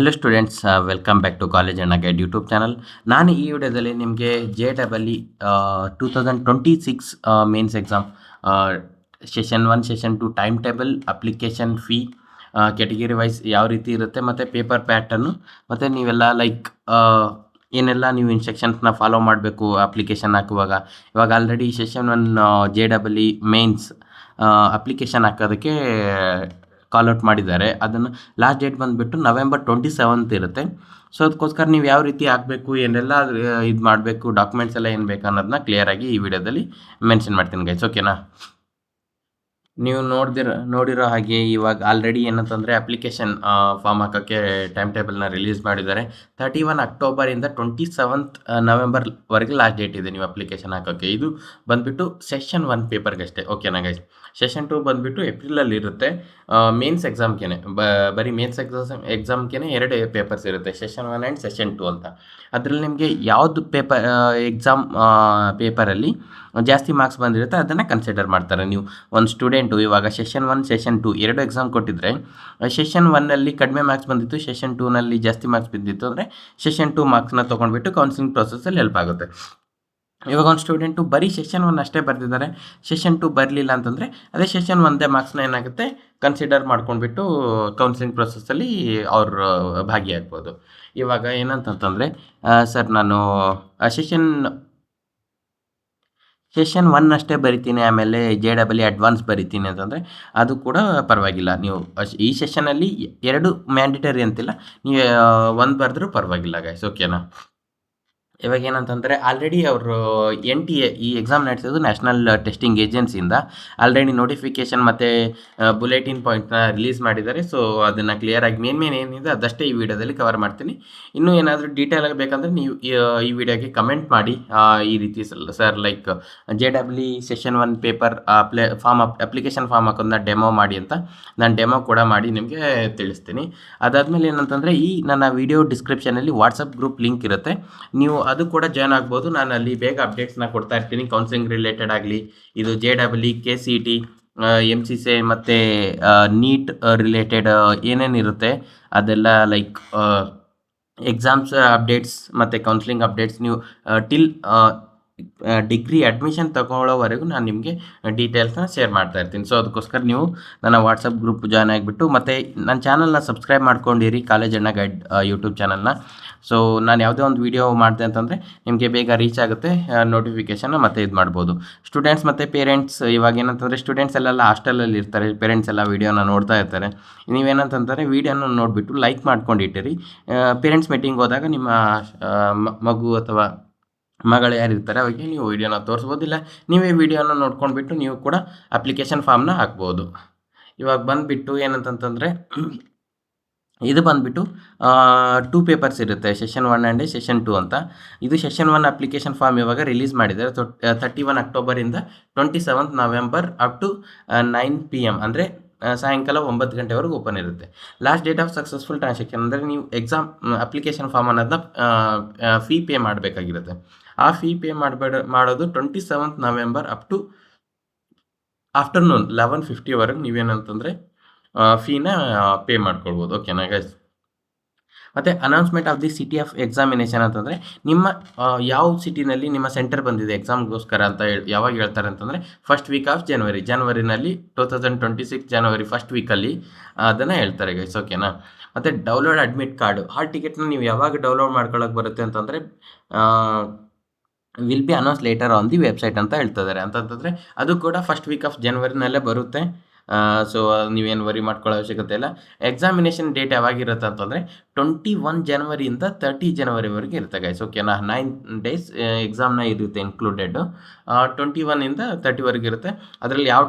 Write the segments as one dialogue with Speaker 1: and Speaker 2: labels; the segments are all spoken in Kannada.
Speaker 1: Hello students welcome back to college ಅಣ್ಣ ಗೈಡ್ ಯೂಟ್ಯೂಬ್ ಚಾನಲ್ ನಾನು ಈ ವಿಡಿಯೋದಲ್ಲಿ ನಿಮಗೆ J double E two thousand twenty six mains exam session one session two time table application fee category wise ಯಾವ ರೀತಿ ಇರುತ್ತೆ ಮತ್ತು ಪೇಪರ್ ಪ್ಯಾಟರ್ನು ಮತ್ತು ನೀವೆಲ್ಲ ಲೈಕ್ ಏನೆಲ್ಲ ನೀವು ಇನ್ಸ್ಟ್ರಕ್ಷನ್ಸ್ನ ಫಾಲೋ ಮಾಡಬೇಕು ಅಪ್ಲಿಕೇಶನ್ ಹಾಕುವಾಗ. ಇವಾಗ already session one J double E mains application ಹಾಕೋದಕ್ಕೆ ಕಾಲ್ ಔಟ್ ಮಾಡಿದ್ದಾರೆ. ಅದನ್ನು ಲಾಸ್ಟ್ ಡೇಟ್ ಬಂದುಬಿಟ್ಟು ನವೆಂಬರ್ ಟ್ವೆಂಟಿ ಸೆವೆಂತ್ ಇರುತ್ತೆ. ಸೊ ಅದಕ್ಕೋಸ್ಕರ ನೀವು ಯಾವ ರೀತಿ ಆಗಬೇಕು ಏನೆಲ್ಲ ಇದು ಮಾಡಬೇಕು ಡಾಕ್ಯುಮೆಂಟ್ಸ್ ಎಲ್ಲ ಏನು ಬೇಕು ಅನ್ನೋದನ್ನ ಕ್ಲಿಯರಾಗಿ ಈ ವಿಡಿಯೋದಲ್ಲಿ ಮೆನ್ಷನ್ ಮಾಡ್ತೀನಿ ಗೈಸ್ ಓಕೆನಾ ನೀವು ನೋಡ್ದಿರ, ನೋಡಿರೋ ಹಾಗೆ ಇವಾಗ ಆಲ್ರೆಡಿ ಏನಂತಂದರೆ ಅಪ್ಲಿಕೇಶನ್ ಫಾರ್ಮ್ ಹಾಕೋಕ್ಕೆ ಟೈಮ್ ಟೇಬಲ್ನ ರಿಲೀಸ್ ಮಾಡಿದ್ದಾರೆ. ತರ್ಟಿ ಒನ್ ಅಕ್ಟೋಬರಿಂದ ಟ್ವೆಂಟಿ ಸೆವೆಂತ್ ನವೆಂಬರ್ವರೆಗೆ ಲಾಸ್ಟ್ ಡೇಟ್ ಇದೆ ನೀವು ಅಪ್ಲಿಕೇಶನ್ ಹಾಕೋಕ್ಕೆ. ಇದು ಬಂದುಬಿಟ್ಟು ಸೆಷನ್ ಒನ್ ಪೇಪರ್ಗೆ ಅಷ್ಟೇ. ಓಕೆನಾ ಗೈಸ್ ಸೆಷನ್ ಟು ಬಂದುಬಿಟ್ಟು ಏಪ್ರಿಲಲ್ಲಿ ಇರುತ್ತೆ. ಮೇನ್ಸ್ ಎಕ್ಸಾಮ್ಗೆ ಬರೀ ಮೇನ್ಸ್ ಎಕ್ಸಾಮ್ ಎಕ್ಸಾಮ್ಗೆ ಎರಡು ಪೇಪರ್ಸ್ ಇರುತ್ತೆ. Session one and session two ಅಂತ. ಅದರಲ್ಲಿ ನಿಮಗೆ ಯಾವುದು ಪೇಪರ್ ಎಕ್ಸಾಮ್ ಪೇಪರಲ್ಲಿ ಜಾಸ್ತಿ ಮಾರ್ಕ್ಸ್ ಬಂದಿರುತ್ತೆ, ಅದನ್ನು ಕನ್ಸಿಡರ್ ಮಾಡ್ತಾರೆ. ನೀವು ಒಂದು ಸ್ಟೂಡೆಂಟು ಇವಾಗ ಸೆಷನ್ ಒನ್ ಸೆಷನ್ ಟು ಎರಡು ಎಕ್ಸಾಮ್ ಕೊಟ್ಟಿದ್ರೆ ಸೆಷನ್ ಒನ್ನಲ್ಲಿ ಕಡಿಮೆ ಮಾರ್ಕ್ಸ್ ಬಂದಿತ್ತು ಸೆಷನ್ ಟೂನಲ್ಲಿ ಜಾಸ್ತಿ ಮಾರ್ಕ್ಸ್ ಬಿದ್ದಿತ್ತು ಅಂದರೆ ಸೆಷನ್ ಟು ಮಾರ್ಕ್ಸ್ನ ತೊಗೊಂಡ್ಬಿಟ್ಟು ಕೌನ್ಸಿಲಿಂಗ್ ಪ್ರೊಸೆಸಲ್ಲಿ ಹೆಲ್ಪ್ ಆಗುತ್ತೆ. ಇವಾಗ ಒಂದು ಸ್ಟೂಡೆಂಟು ಬರೀ ಸೆಷನ್ ಒನ್ ಅಷ್ಟೇ ಬರೆದಿದ್ದಾರೆ ಸೆಷನ್ ಟು ಬರಲಿಲ್ಲ ಅಂತಂದರೆ ಅದೇ ಸೆಷನ್ ಒಂದೇ ಮಾರ್ಕ್ಸ್ನ ಏನಾಗುತ್ತೆ ಕನ್ಸಿಡರ್ ಮಾಡ್ಕೊಂಡ್ಬಿಟ್ಟು ಕೌನ್ಸಿಲಿಂಗ್ ಪ್ರೊಸೆಸ್ಸಲ್ಲಿ ಅವ್ರು, ಭಾಗಿಯಾಗ್ಬೋದು. ಇವಾಗ ಏನಂತಂತಂದರೆ ಸರ್ ನಾನು ಸೆಷನ್ ಸೆಷನ್ ಒನ್ ಅಷ್ಟೇ ಬರಿತೀನಿ, ಆಮೇಲೆ ಜೆ ಡಬಲ್ ಅಡ್ವಾನ್ಸ್ ಬರಿತೀನಿ ಅಂತಂದರೆ ಅದು ಕೂಡ ಪರವಾಗಿಲ್ಲ. ನೀವು ಈ ಸೆಷನಲ್ಲಿ ಎರಡು ಮ್ಯಾಂಡಿಟರಿ ಅಂತಿಲ್ಲ, ನೀವು ಒಂದು ಬರೆದ್ರೂ ಪರವಾಗಿಲ್ಲ ಗಾಯ್ಸ್ ಓಕೆನಾ ಇವಾಗ ಏನಂತಂದರೆ ಆಲ್ರೆಡಿ ಅವರು ಎನ್ ಟಿ ಎ ಈ ಎಕ್ಸಾಮ್ ನಡೆಸೋದು ನ್ಯಾಷನಲ್ ಟೆಸ್ಟಿಂಗ್ ಏಜೆನ್ಸಿಯಿಂದ ಆಲ್ರೆಡಿ ನೋಟಿಫಿಕೇಷನ್ ಮತ್ತು ಬುಲೆಟಿನ್ ಪಾಯಿಂಟ್ನ ರಿಲೀಸ್ ಮಾಡಿದ್ದಾರೆ. ಸೊ ಅದನ್ನು ಕ್ಲಿಯರಾಗಿ ಮೇನ್ ಮೇನ್ ಏನಿದೆ ಅದಷ್ಟೇ ಈ ವಿಡಿಯೋದಲ್ಲಿ ಕವರ್ ಮಾಡ್ತೀನಿ. ಇನ್ನೂ ಏನಾದರೂ ಡೀಟೇಲ್ ಆಗಿ ಬೇಕಂದರೆ ನೀವು ಈ ವಿಡಿಯೋಗೆ ಕಮೆಂಟ್ ಮಾಡಿ. ಈ ರೀತಿ sir like J W session one paper apply form up application form ಹಾಕೋದನ್ನ demo ಮಾಡಿ ಅಂತ ನಾನು ಡೆಮೋ ಕೂಡ ಮಾಡಿ ನಿಮಗೆ ತಿಳಿಸ್ತೀನಿ. ಅದಾದಮೇಲೆ ಏನಂತಂದರೆ ಈ ನನ್ನ ವಿಡಿಯೋ ಡಿಸ್ಕ್ರಿಪ್ಷನಲ್ಲಿ ವಾಟ್ಸಪ್ ಗ್ರೂಪ್ ಲಿಂಕ್ ಇರುತ್ತೆ. ನೀವು ಅದು ಕೂಡ ಜಾಯ್ನ್ ಆಗ್ಬೋದು. ನಾನು ಅಲ್ಲಿ ಬೇಗ ಅಪ್ಡೇಟ್ಸ್ನ ಕೊಡ್ತಾ ಇರ್ತೀನಿ. ಕೌನ್ಸಿಲಿಂಗ್ ರಿಲೇಟೆಡ್ ಆಗಲಿ, ಇದು J double E K C T M C C ಮತ್ತು ನೀಟ್ ರಿಲೇಟೆಡ್ ಏನೇನಿರುತ್ತೆ ಅದೆಲ್ಲ ಲೈಕ್ ಎಕ್ಸಾಮ್ಸ್ ಅಪ್ಡೇಟ್ಸ್ ಮತ್ತು ಕೌನ್ಸಿಲಿಂಗ್ ಅಪ್ಡೇಟ್ಸ್ ನೀವು ಟಿಲ್ ಡಿಗ್ರಿ ಅಡ್ಮಿಷನ್ ತಗೊಳ್ಳೋವರೆಗೂ ನಾನು ನಿಮಗೆ ಡೀಟೇಲ್ಸ್ನ ಶೇರ್ ಮಾಡ್ತಾ ಇರ್ತೀನಿ. ಸೊ ಅದಕ್ಕೋಸ್ಕರ ನೀವು ನನ್ನ ವಾಟ್ಸಪ್ ಗ್ರೂಪ್ ಜಾಯ್ನ್ ಆಗಿಬಿಟ್ಟು, ಮತ್ತು ನನ್ನ ಚಾನಲ್ನ ಸಬ್ಸ್ಕ್ರೈಬ್ ಮಾಡ್ಕೊಂಡಿರಿ ಕಾಲೇಜ್ ಅಣ್ಣ ಗೈಡ್ ಯೂಟ್ಯೂಬ್ ಚಾನಲ್ನ ಸೊ ನಾನು ಯಾವುದೇ ಒಂದು ವೀಡಿಯೋ ಮಾಡಿದೆ ಅಂತಂದರೆ ನಿಮಗೆ ಬೇಗ ರೀಚ್ ಆಗುತ್ತೆ ನೋಟಿಫಿಕೇಶನ್ ಮತ್ತು ಇದು ಮಾಡ್ಬೋದು. ಸ್ಟೂಡೆಂಟ್ಸ್ ಮತ್ತು ಪೇರೆಂಟ್ಸ್ ಇವಾಗ ಏನಂತಂದರೆ ಸ್ಟೂಡೆಂಟ್ಸ್ ಎಲ್ಲ ಹಾಸ್ಟೆಲಲ್ಲಿ ಇರ್ತಾರೆ ಪೇರೆಂಟ್ಸ್ ಎಲ್ಲ ವೀಡಿಯೋನ ನೋಡ್ತಾ ಇರ್ತಾರೆ. ನೀವೇನಂತಂದರೆ ವೀಡಿಯೋನ ನೋಡಿಬಿಟ್ಟು ಲೈಕ್ ಮಾಡ್ಕೊಂಡಿಟ್ಟಿರಿ. ಪೇರೆಂಟ್ಸ್ ಮೀಟಿಂಗ್ ಹೋದಾಗ ನಿಮ್ಮ ಮಗು ಅಥವಾ ಮಗಳು ಯಾರಿರ್ತಾರೆ ಅವಾಗ ನೀವು ವೀಡಿಯೋನ ತೋರಿಸ್ಬೋದಿಲ್ಲ ನೀವೇ ವೀಡಿಯೋನ ನೋಡ್ಕೊಂಡ್ಬಿಟ್ಟು ನೀವು ಕೂಡ ಅಪ್ಲಿಕೇಶನ್ ಫಾರ್ಮ್ನ ಹಾಕ್ಬೋದು. ಇವಾಗ ಬಂದುಬಿಟ್ಟು ಏನಂತಂತಂದರೆ ಇದು ಬಂದುಬಿಟ್ಟು ಟೂ ಪೇಪರ್ಸ್ ಇರುತ್ತೆ session one and session two ಅಂತ. ಇದು ಸೆಷನ್ ಒನ್ ಅಪ್ಲಿಕೇಶನ್ ಫಾರ್ಮ್ ಇವಾಗ ರಿಲೀಸ್ ಮಾಡಿದ್ದಾರೆ. Thirty one ಅಕ್ಟೋಬರಿಂದ twenty seventh November up to nine P M ಅಂದರೆ ಸಾಯಂಕಾಲ ಒಂಬತ್ತು ಗಂಟೆವರೆಗೂ ಓಪನ್ ಇರುತ್ತೆ. Last date of successful transaction ಅಂದರೆ ನೀವು ಎಕ್ಸಾಮ್ ಅಪ್ಲಿಕೇಶನ್ ಫಾರ್ಮ್ ಅನ್ನೋದನ್ನ ಫೀ ಪೇ ಮಾಡಬೇಕಾಗಿರುತ್ತೆ. ಆ ಫೀ ಪೇ ಮಾಡಬೇಡ, ಮಾಡೋದು twenty seventh November up to afternoon eleven ಫಿಫ್ಟಿವರೆಗೆ ನೀವೇನಂತಂದರೆ ಫೀನ ಪೇ ಮಾಡ್ಕೊಳ್ಬೋದು. ಓಕೆನಾ ಗೈಸ್ ಮತ್ತು announcement of the city of examination ಅಂತಂದರೆ, ನಿಮ್ಮ ಯಾವ ಸಿಟಿನಲ್ಲಿ ನಿಮ್ಮ ಸೆಂಟರ್ ಬಂದಿದೆ ಎಕ್ಸಾಮ್ಗೋಸ್ಕರ ಅಂತ ಹೇಳಿ, ಯಾವಾಗ ಹೇಳ್ತಾರೆ ಅಂತಂದರೆ first week of January ಜನವರಿನಲ್ಲಿ two thousand twenty six January first ವೀಕಲ್ಲಿ ಅದನ್ನು ಹೇಳ್ತಾರೆ ಗೈಸ್ ಓಕೆನಾ ಮತ್ತು ಡೌನ್ಲೋಡ್ ಅಡ್ಮಿಟ್ ಕಾರ್ಡು ಹಾಲ್ ಟಿಕೆಟ್ನ ನೀವು ಯಾವಾಗ ಡೌನ್ಲೋಡ್ ಮಾಡ್ಕೊಳ್ಳೋಕೆ ಬರುತ್ತೆ ಅಂತಂದರೆ will be announce later on the website ಅಂತ ಹೇಳ್ತಿದ್ದಾರೆ ಅಂತಂತಂದರೆ, ಅದು ಕೂಡ ಫಸ್ಟ್ ವೀಕ್ ಆಫ್ ಜನವರಿನಲ್ಲೇ ಬರುತ್ತೆ. ಸೊ ನೀವೇನು ವರಿ ಮಾಡ್ಕೊಳ್ಳೋ ಅವಶ್ಯಕತೆ ಇಲ್ಲ. ಎಕ್ಸಾಮಿನೇಷನ್ ಡೇಟ್ ಯಾವಾಗಿರುತ್ತೆ ಅಂತಂದರೆ ಟ್ವೆಂಟಿ ಒನ್ ಜನವರಿಯಿಂದ ತರ್ಟಿ ಜನವರಿವರೆಗೆ ಇರುತ್ತೆ ಗೈಸ್ ಓಕೆನಾ ನೈನ್ ಡೇಸ್ ಎಕ್ಸಾಮ್ನ ಇರುತ್ತೆ ಇನ್ಕ್ಲೂಡೆಡು ಟ್ವೆಂಟಿ ಒನ್ನಿಂದ ತರ್ಟಿವರೆಗೆ ಇರುತ್ತೆ. ಅದರಲ್ಲಿ ಯಾವ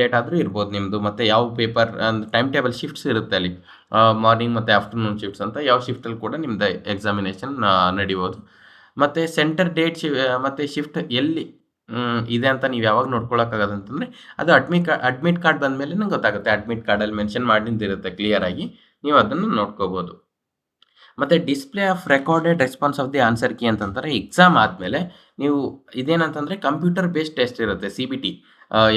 Speaker 1: ಡೇಟ್ ಆದರೂ ಇರ್ಬೋದು ನಿಮ್ಮದು ಮತ್ತು ಯಾವ ಪೇಪರ್ ಟೈಮ್ ಟೇಬಲ್ ಶಿಫ್ಟ್ಸ್ ಇರುತ್ತೆ ಅಲ್ಲಿ. ಮಾರ್ನಿಂಗ್ ಮತ್ತು ಆಫ್ಟರ್ನೂನ್ ಶಿಫ್ಟ್ಸ್ ಅಂತ ಯಾವ ಶಿಫ್ಟಲ್ಲಿ ಕೂಡ ನಿಮ್ಮದು ಎಕ್ಸಾಮಿನೇಷನ್ ನಡಿಬೋದು. ಮತ್ತು ಸೆಂಟರ್ ಡೇಟ್ ಶಿ ಮತ್ತು ಶಿಫ್ಟ್ ಎಲ್ಲಿ ಇದೆ ಅಂತ ನೀವು ಯಾವಾಗ ನೋಡ್ಕೊಳಕ್ಕಾಗದು ಅಂತಂದರೆ ಅದು ಅಡ್ಮಿಟ್ ಕಾ ಅಡ್ಮಿಟ್ ಕಾರ್ಡ್ ಬಂದಮೇಲೆ ನಂಗೆ ಗೊತ್ತಾಗುತ್ತೆ. ಅಡ್ಮಿಟ್ ಕಾರ್ಡಲ್ಲಿ ಮೆನ್ಷನ್ ಮಾಡಿದ್ದಿರುತ್ತೆ ಕ್ಲಿಯರಾಗಿ ನೀವು ಅದನ್ನು ನೋಡ್ಕೋಬೋದು. ಮತ್ತು display of recorded response of the answer key ಅಂತಂತಾರೆ. Exam ಆದಮೇಲೆ ನೀವು ಇದೇನಂತಂದರೆ ಕಂಪ್ಯೂಟರ್ ಬೇಸ್ಡ್ ಟೆಸ್ಟ್ ಇರುತ್ತೆ ಸಿ ಬಿ ಟಿ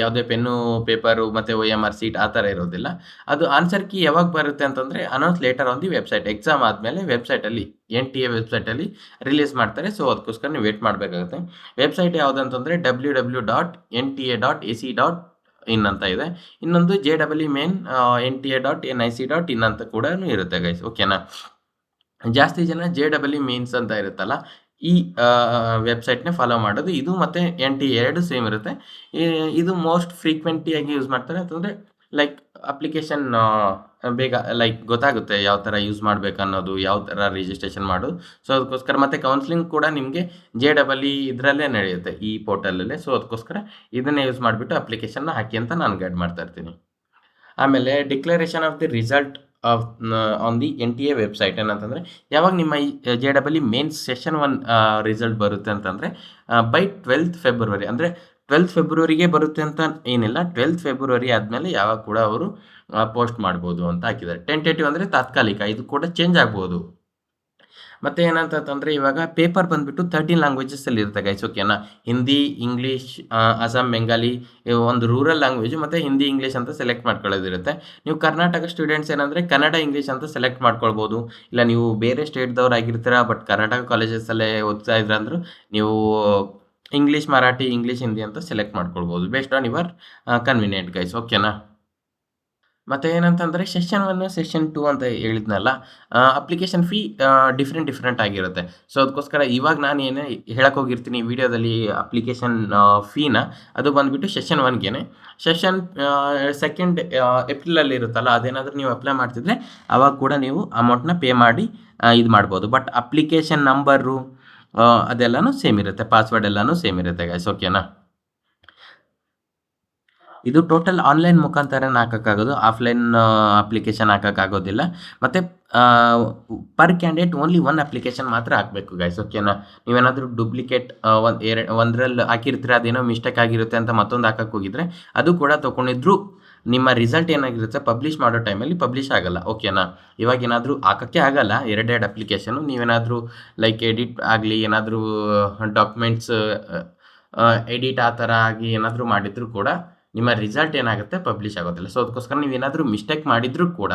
Speaker 1: ಯಾವುದೇ ಪೆನ್ನು, ಪೇಪರು ಮತ್ತು ಒ ಎಂ ಆರ್ ಸೀಟ್ ಆ ಥರ ಇರೋದಿಲ್ಲ. ಅದು ಆನ್ಸರ್ ಕೀ ಯಾವಾಗ ಬರುತ್ತೆ ಅಂತಂದರೆ announce later on the website. Exam ಆದಮೇಲೆ ವೆಬ್ಸೈಟಲ್ಲಿ ಎನ್ ಟಿ ಎ ವೆಬ್ಸೈಟಲ್ಲಿ ರಿಲೀಸ್ ಮಾಡ್ತಾರೆ. ಸೊ ಅದಕ್ಕೋಸ್ಕರ ನೀವು ವೇಟ್ ಮಾಡಬೇಕಾಗುತ್ತೆ. Website ಯಾವುದಂತಂದರೆ W W dot N T A dot A C dot in ಅಂತ ಇದೆ. ಇನ್ನೊಂದು J double E main N T A dot N I C dot in ಅಂತ ಕೂಡ ಇರುತ್ತೆ ಗೈಸ್ ಓಕೆನಾ ಜಾಸ್ತಿ ಜನ ಜೆ ಡಬಲ್ ಇ ಮೀನ್ಸ್ ಅಂತ ಇರುತ್ತಲ್ಲ ಈ ವೆಬ್ಸೈಟ್ನೇ ಫಾಲೋ ಮಾಡೋದು. ಇದು ಮತ್ತು ಎನ್ ಟಿ ಎರಡು ಸೇಮ್ ಇರುತ್ತೆ. ಇದು ಮೋಸ್ಟ್ ಫ್ರೀಕ್ವೆಂಟಿಯಾಗಿ ಯೂಸ್ ಮಾಡ್ತಾರೆ. ಅಂತಂದರೆ ಲೈಕ್ ಅಪ್ಲಿಕೇಶನ್ ಬೇಗ ಲೈಕ್ ಗೊತ್ತಾಗುತ್ತೆ ಯಾವ ಥರ ಯೂಸ್ ಮಾಡಬೇಕು ಅನ್ನೋದು, ಯಾವ ಥರ ರಿಜಿಸ್ಟ್ರೇಷನ್ ಮಾಡೋದು. ಸೊ ಅದಕ್ಕೋಸ್ಕರ ಮತ್ತು ಕೌನ್ಸಿಲಿಂಗ್ ಕೂಡ ನಿಮಗೆ ಜೆ ಡಬಲ್ ಇ ಇದರಲ್ಲೇ ನಡೆಯುತ್ತೆ, ಈ ಪೋರ್ಟಲಲ್ಲೇ ಸೊ ಅದಕ್ಕೋಸ್ಕರ ಇದನ್ನೇ ಯೂಸ್ ಮಾಡಿಬಿಟ್ಟು ಅಪ್ಲಿಕೇಶನ್ನ ಹಾಕಿ ಅಂತ ನಾನು ಗೈಡ್ ಮಾಡ್ತಾ ಇರ್ತೀನಿ. ಆಮೇಲೆ declaration of the result of on the N T A website ಏನಂತಂದರೆ, ಯಾವಾಗ ನಿಮ್ಮ J double E mains session one result ಬರುತ್ತೆ ಅಂತಂದರೆ ಬೈ ಟ್ವೆಲ್ತ್ ಫೆಬ್ರವರಿ ಅಂದರೆ ಟ್ವೆಲ್ತ್ ಫೆಬ್ರವರಿಗೆ ಬರುತ್ತೆ ಅಂತ ಏನಿಲ್ಲ ಟ್ವೆಲ್ತ್ ಫೆಬ್ರವರಿ ಆದಮೇಲೆ ಯಾವಾಗ ಕೂಡ ಅವರು ಪೋಸ್ಟ್ ಮಾಡ್ಬೋದು ಅಂತ ಹಾಕಿದ್ದಾರೆ. ಟೆಂಟೇಟಿವ್ ಅಂದರೆ ತಾತ್ಕಾಲಿಕ, ಇದು ಕೂಡ ಚೇಂಜ್ ಆಗ್ಬೋದು. ಮತ್ತು ಏನಂತಂದರೆ ಇವಾಗ ಪೇಪರ್ ಬಂದುಬಿಟ್ಟು ತರ್ಟೀನ್ ಲ್ಯಾಂಗ್ವೇಜಸಲ್ಲಿ ಇರುತ್ತೆ ಗೈಸ್ ಓಕೆನಾ ಹಿಂದಿ ಇಂಗ್ಲೀಷ್ ಅಸ್ಸಾಂ ಬೆಂಗಾಲಿ ಒಂದು ರೂರಲ್ ಲ್ಯಾಂಗ್ವೇಜ್ ಮತ್ತು ಹಿಂದಿ ಇಂಗ್ಲೀಷ್ ಅಂತ ಸೆಲೆಕ್ಟ್ ಮಾಡ್ಕೊಳ್ಳೋದಿರುತ್ತೆ. ನೀವು ಕರ್ನಾಟಕ ಸ್ಟೂಡೆಂಟ್ಸ್ ಏನಂದರೆ ಕನ್ನಡ ಇಂಗ್ಲೀಷ್ ಅಂತ ಸೆಲೆಕ್ಟ್ ಮಾಡ್ಕೊಳ್ಬೋದು. ಇಲ್ಲ ನೀವು ಬೇರೆ ಸ್ಟೇಟ್ದವ್ರು ಆಗಿರ್ತೀರ ಬಟ್ ಕರ್ನಾಟಕ ಕಾಲೇಜಸಲ್ಲೇ ಓದ್ತಾ ಇದ್ರ ಅಂದ್ರೆ ನೀವು ಇಂಗ್ಲೀಷ್ ಮರಾಠಿ ಇಂಗ್ಲೀಷ್ ಹಿಂದಿ ಅಂತ ಸೆಲೆಕ್ಟ್ ಮಾಡ್ಕೊಳ್ಬೋದು based on your convenient guys ಓಕೆನಾ ಮತ್ತು ಏನಂತಂದರೆ ಸೆಷನ್ ಒನ್ ಸೆಷನ್ ಟು ಅಂತ ಹೇಳಿದ್ನಲ್ಲ ಅಪ್ಲಿಕೇಶನ್ ಫೀ ಡಿಫ್ರೆಂಟ್ ಡಿಫ್ರೆಂಟ್ ಆಗಿರುತ್ತೆ. ಸೊ ಅದಕ್ಕೋಸ್ಕರ ಇವಾಗ ನಾನು ಏನೇ ಹೇಳಕ್ಕೆ ಹೋಗಿರ್ತೀನಿ ವಿಡಿಯೋದಲ್ಲಿ ಅಪ್ಲಿಕೇಶನ್ ಫೀನ ಅದು ಬಂದ್ಬಿಟ್ಟು ಸೆಷನ್ ಒನ್ಗೆ ಸೆಷನ್ ಸೆಕೆಂಡ್ ಏಪ್ರಿಲಲ್ಲಿ ಇರುತ್ತಲ್ಲ, ಅದೇನಾದರೂ ನೀವು ಅಪ್ಲೈ ಮಾಡ್ತಿದ್ರೆ ಆವಾಗ ಕೂಡ ನೀವು ಅಮೌಂಟ್ನ ಪೇ ಮಾಡಿ ಇದು ಮಾಡ್ಬೋದು. ಬಟ್ ಅಪ್ಲಿಕೇಶನ್ ನಂಬರು ಅದೆಲ್ಲನೂ ಸೇಮ್ ಇರುತ್ತೆ ಪಾಸ್ವರ್ಡ್ ಎಲ್ಲನೂ ಸೇಮ್ ಇರುತ್ತೆ ಗೈಸ್ ಓಕೆನಾ ಇದು ಟೋಟಲ್ ಆನ್ಲೈನ್ ಮುಖಾಂತರ ಹಾಕೋಕ್ಕಾಗೋದು ಆಫ್ಲೈನ್ ಅಪ್ಲಿಕೇಶನ್ ಹಾಕೋಕ್ಕಾಗೋದಿಲ್ಲ. ಮತ್ತು per candidate only one application ಮಾತ್ರ ಹಾಕಬೇಕು ಗೈಸ್ ಓಕೆನಾ ನೀವೇನಾದರೂ ಡೂಪ್ಲಿಕೇಟ್ ಒಂದು ಎರಡು, ಒಂದರಲ್ಲಿ ಹಾಕಿರ್ತೀರ, ಅದೇನೋ ಮಿಸ್ಟೇಕ್ ಆಗಿರುತ್ತೆ ಅಂತ ಮತ್ತೊಂದು ಹಾಕಕ್ಕೆ ಹೋಗಿದ್ರೆ, ಅದು ಕೂಡ ತೊಗೊಂಡಿದ್ರು ನಿಮ್ಮ ರಿಸಲ್ಟ್ ಏನಾಗಿರುತ್ತೆ ಪಬ್ಲಿಷ್ ಮಾಡೋ ಟೈಮಲ್ಲಿ ಪಬ್ಲಿಷ್ ಆಗಲ್ಲ ಓಕೆನಾ ಇವಾಗ ಏನಾದರೂ ಹಾಕೋಕ್ಕೆ ಆಗಲ್ಲ ಎರಡೆರಡು ಅಪ್ಲಿಕೇಶನು ನೀವೇನಾದರೂ ಲೈಕ್ ಎಡಿಟ್ ಆಗಲಿ, ಏನಾದರೂ ಡಾಕ್ಯುಮೆಂಟ್ಸ್ ಎಡಿಟ್ ಆ ಥರ ಆಗಿ ಏನಾದರೂ ಮಾಡಿದರೂ ಕೂಡ ನಿಮ್ಮ ರಿಸಲ್ಟ್ ಏನಾಗುತ್ತೆ? ಪಬ್ಲಿಷ್ ಆಗೋದಿಲ್ಲ. ಸೊ ಅದಕ್ಕೋಸ್ಕರ ನೀವು ಏನಾದರೂ ಮಿಸ್ಟೇಕ್ ಮಾಡಿದರೂ ಕೂಡ